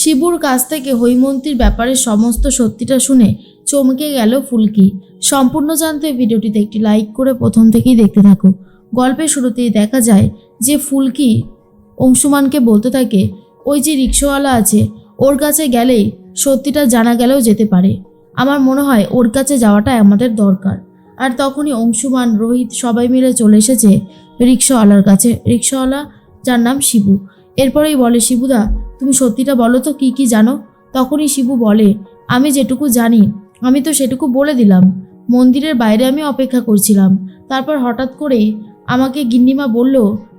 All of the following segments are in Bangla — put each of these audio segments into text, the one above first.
শিবুর কাছ থেকে হৈমন্তীর ব্যাপারে সমস্ত সত্যিটা শুনে চমকে গেল ফুলকি। সম্পূর্ণ জানতে ভিডিওটিতে একটি লাইক করে প্রথম থেকেই দেখতে থাকো। গল্পের শুরুতেই দেখা যায় যে ফুলকি অংশুমানকে বলতে থাকে, ওই যে রিক্সাওয়ালা আছে, ওর কাছে গেলেই সত্যিটা জানা গেলেও যেতে পারে। আমার মনে হয় ওর কাছে যাওয়াটা আমাদের দরকার। আর তখনই অংশুমান, রোহিত সবাই মিলে চলে এসেছে রিক্সাওয়ালার কাছে। রিক্সাওয়ালা, যার নাম শিবু। এরপরেই বলে, শিবুদা তুমি সত্যিটা বলো তো কি কি জানো? তখনই শিবু বলে, আমি যেটুকু জানি, আমি তো সেটুকু বলে দিলাম। মন্দিরের বাইরে আমি অপেক্ষা করছিলাম। তারপর হঠাৎ করেই আমাকে গিন্নিমা বলল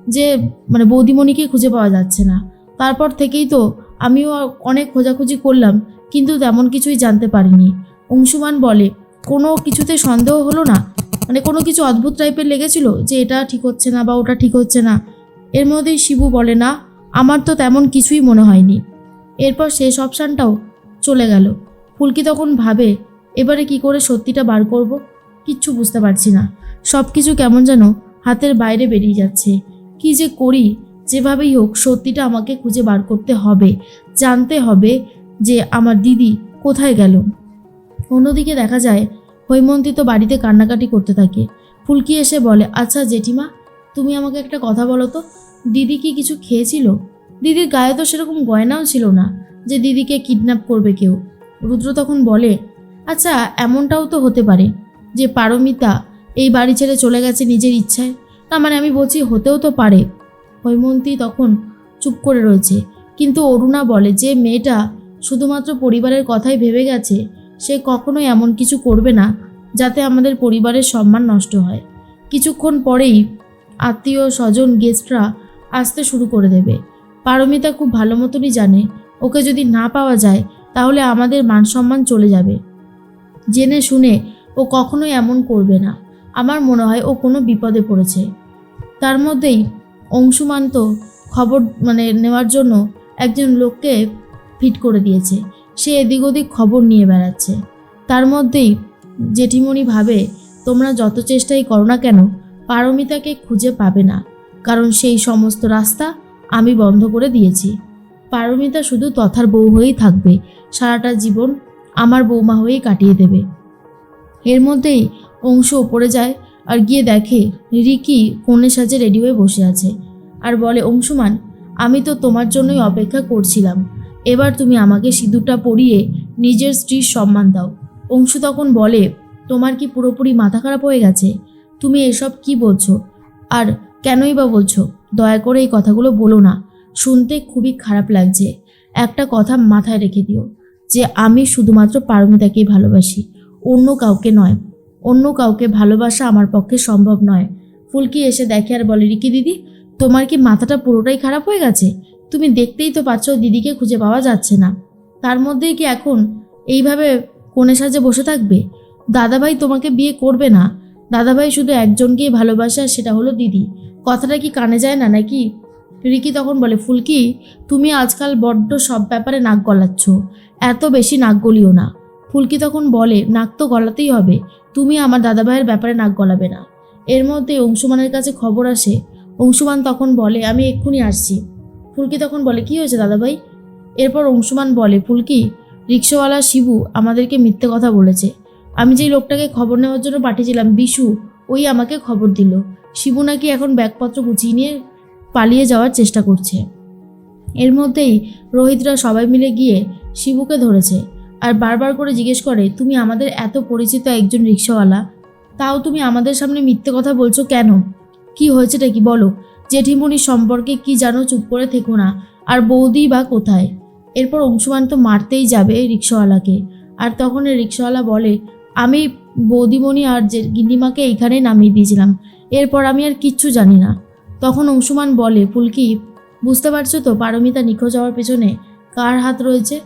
যে মানে বৌদিমণিকে খুঁজে পাওয়া যাচ্ছে না। তারপর থেকেই তো আমিও অনেক খোঁজাখুঁজি করলাম, কিন্তু তেমন কিছুই জানতে পারিনি। অংশুমান বলে, কোনো কিছুতে সন্দেহ হলো না? মানে কোনো কিছু অদ্ভুত টাইপের লেগেছিল যে এটা ঠিক হচ্ছে না বা ওটা ঠিক হচ্ছে না? এর মধ্যেই শিবু বলে, না আমার তো তেমন কিছুই মনে হয়নি। এরপর শেষ অপশানটাও চলে গেল। ফুলকি তখন ভাবে, এবারে কি করে সত্যিটা বার করব? কিচ্ছু বুঝতে পারছি না। সব কিছু কেমন যেন হাতের বাইরে বেরিয়ে যাচ্ছে। কি যে করি, যেভাবেই হোক সত্যিটা আমাকে খুঁজে বার করতে হবে। জানতে হবে যে আমার দিদি কোথায় গেল। অন্যদিকে দেখা যায়, হৈমন্তী তো বাড়িতে কান্নাকাটি করতে থাকে। ফুলকি এসে বলে আচ্ছা জেঠিমা, তুমি আমাকে একটা কথা বলো তো। দিদি কি কিছু খেয়েছিল? দিদির গায়ে তো সেরকম গয়নাও ছিল না যে দিদিকে কিডন্যাপ করবে কেউ। রুদ্র তখন বলে আচ্ছা এমনটাও তো হতে পারে যে পারমিতা এই বাড়ি ছেড়ে চলে গেছে নিজের ইচ্ছায়। না মানে আমি বলছি হতেও তো পারে। হৈমন্তী তখন চুপ করে রয়েছে। কিন্তু অরুণা বলে, যে মেয়েটা শুধুমাত্র পরিবারের কথাই ভেবে গেছে, সে কখনোই এমন কিছু করবে না যাতে আমাদের পরিবারের সম্মান নষ্ট হয়। কিছুক্ষণ পরেই আত্মীয় স্বজন গেস্টরা আসতে শুরু করে দেবে। পারমিতা খুব ভালো মতনই জানে, ওকে যদি না পাওয়া যায়, তাহলে আমাদের মান সম্মান চলে যাবে। জেনে শুনে ও কখনোই এমন করবে না। আমার মনে হয় ও কোনো বিপদে পড়েছে। তার মধ্যেই অংশুমান তো খবর মানে নেওয়ার জন্য একজন লোককে ফিট করে দিয়েছে। সে এদিক ওদিক খবর নিয়ে বেড়াচ্ছে। তার মধ্যেই জেঠিমণি ভাবে, তোমরা যত চেষ্টাই করো না কেন, পারমিতাকে খুঁজে পাবে না। কারণ সেই সমস্ত রাস্তা আমি বন্ধ করে দিয়েছি। পারমিতা শুধু তথার বউ হয়েই থাকবে, সারাটা জীবন আমার বৌমা হয়েই কাটিয়ে দেবে। এর মধ্যেই অংশ ওপরে যায় আর গিয়ে দেখে রিকি কনে সাজে রেডি হয়ে বসে আছে আর বলে, অংশুমান, আমি তো তোমার জন্যই অপেক্ষা করছিলাম। এবার তুমি আমাকে সিঁদুরটা পরিয়ে নিজের স্ত্রীর সম্মান দাও। অংশু তখন বলে, তোমার কি পুরোপুরি মাথা খারাপ হয়ে গেছে? তুমি এসব কি বলছো? আর কেনই বা বলছো? দয়া করে এই কথাগুলো বলো না। শুনতে খুবই খারাপ লাগছে। একটা কথা মাথায় রেখে দিও, যে আমি শুধুমাত্র পারমিতাকেই ভালোবাসি, অন্য কাউকে নয়। অন্য কাউকে ভালোবাসা আমার পক্ষে সম্ভব নয়। ফুলকি এসে দেখে আর বলে, রিকি দিদি, তোমার কি মাথাটা পুরোটাই খারাপ হয়ে গেছে? তুমি দেখতেই তো পাচ্ছ দিদিকে খুঁজে পাওয়া যাচ্ছে না। তার মধ্যেই কি এখন এইভাবে কোণে সাজে বসে থাকবে? দাদাভাই তোমাকে বিয়ে করবে না। দাদাভাই শুধু একজনকেই ভালোবাসে সেটা হলো দিদি। কথাটা কি কানে যায় না নাকি? রিকি তখন বলে, ফুলকি, তুমি আজকাল বড্ড সব ব্যাপারে নাক গলাচ্ছ। এত বেশি নাক গলিও না। ফুলকি তখন বলে, নাক তো গলাতেই হবে। তুমি আমার দাদাভাইয়ের ব্যাপারে নাক গলাবে না। এর মধ্যে অংশুমানের কাছে খবর আসে। অংশুমান তখন বলে, আমি এক্ষুনি আসছি। ফুলকি তখন বলে, কি হয়েছে দাদাভাই? এরপর অংশুমান বলে, ফুলকি, রিক্সাওয়ালা শিবু আমাদেরকে মিথ্যে কথা বলেছে। আমি যেই লোকটাকে খবর নেওয়ার জন্য পাঠিয়েছিলাম, বিশু, ওই আমাকে খবর দিল। শিবু নাকি এখন ব্যাগপত্র গুছিয়ে নিয়ে পালিয়ে যাওয়ার চেষ্টা করছে। এর মধ্যেই রোহিতরা সবাই মিলে গিয়ে শিবুকে ধরেছে আর বারবার করে জিজ্ঞেস করে, তুমি আমাদের এত পরিচিত একজন রিক্সাওয়ালা, তাও তুমি আমাদের সামনে মিথ্যে কথা বলছো কেন? কি হয়েছেটা কি বলো? জেঠিমণির সম্পর্কে কি জানো? চুপ করে থেকো না। আর বৌদি বা কোথায়? এরপর অংশুমান তো মারতেই যাবে রিক্সাওয়ালাকে। আর তখন রিক্সাওয়ালা বলে আমি বৌদিমণি আর যে গিন্নিমাকে এইখানেই নামিয়ে দিয়েছিলাম। এরপর আমি আর কিচ্ছু জানি না। তখন অংশুমান বলে, ফুলকি, বুঝতে পারছ তো পারমিতা নিখোঁজ হওয়ার পেছনে কার হাত রয়েছে?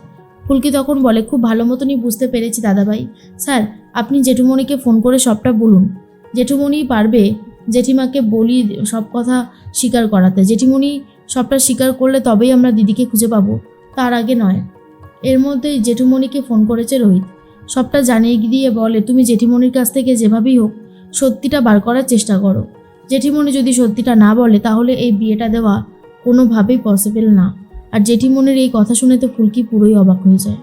ফুলকি তখন বলে, খুব ভালো মতনই বুঝতে পেরেছি দাদাভাই। স্যার, আপনি জেঠুমণিকে ফোন করে সবটা বলুন। জেঠুমণি পারবে জেঠিমাকে বলি সব কথা স্বীকার করাতে। জেঠিমণি সবটা স্বীকার করলে তবেই আমরা দিদিকে খুঁজে পাবো। তার আগে নয়। এর মধ্যেই জেঠুমণিকে ফোন করেছে রোহিত। সবটা জানিয়ে দিয়ে বলে, তুমি জেঠিমণির কাছ থেকে যেভাবেই হোক সত্যিটা বার করার চেষ্টা করো। জেঠিমণি যদি সত্যিটা না বলে, তাহলে এই বিয়েটা দেওয়া কোনোভাবেই পসিবল না। আর জেঠিমণির এই কথা শুনে তো ফুলকি পুরোই অবাক হয়ে যায়।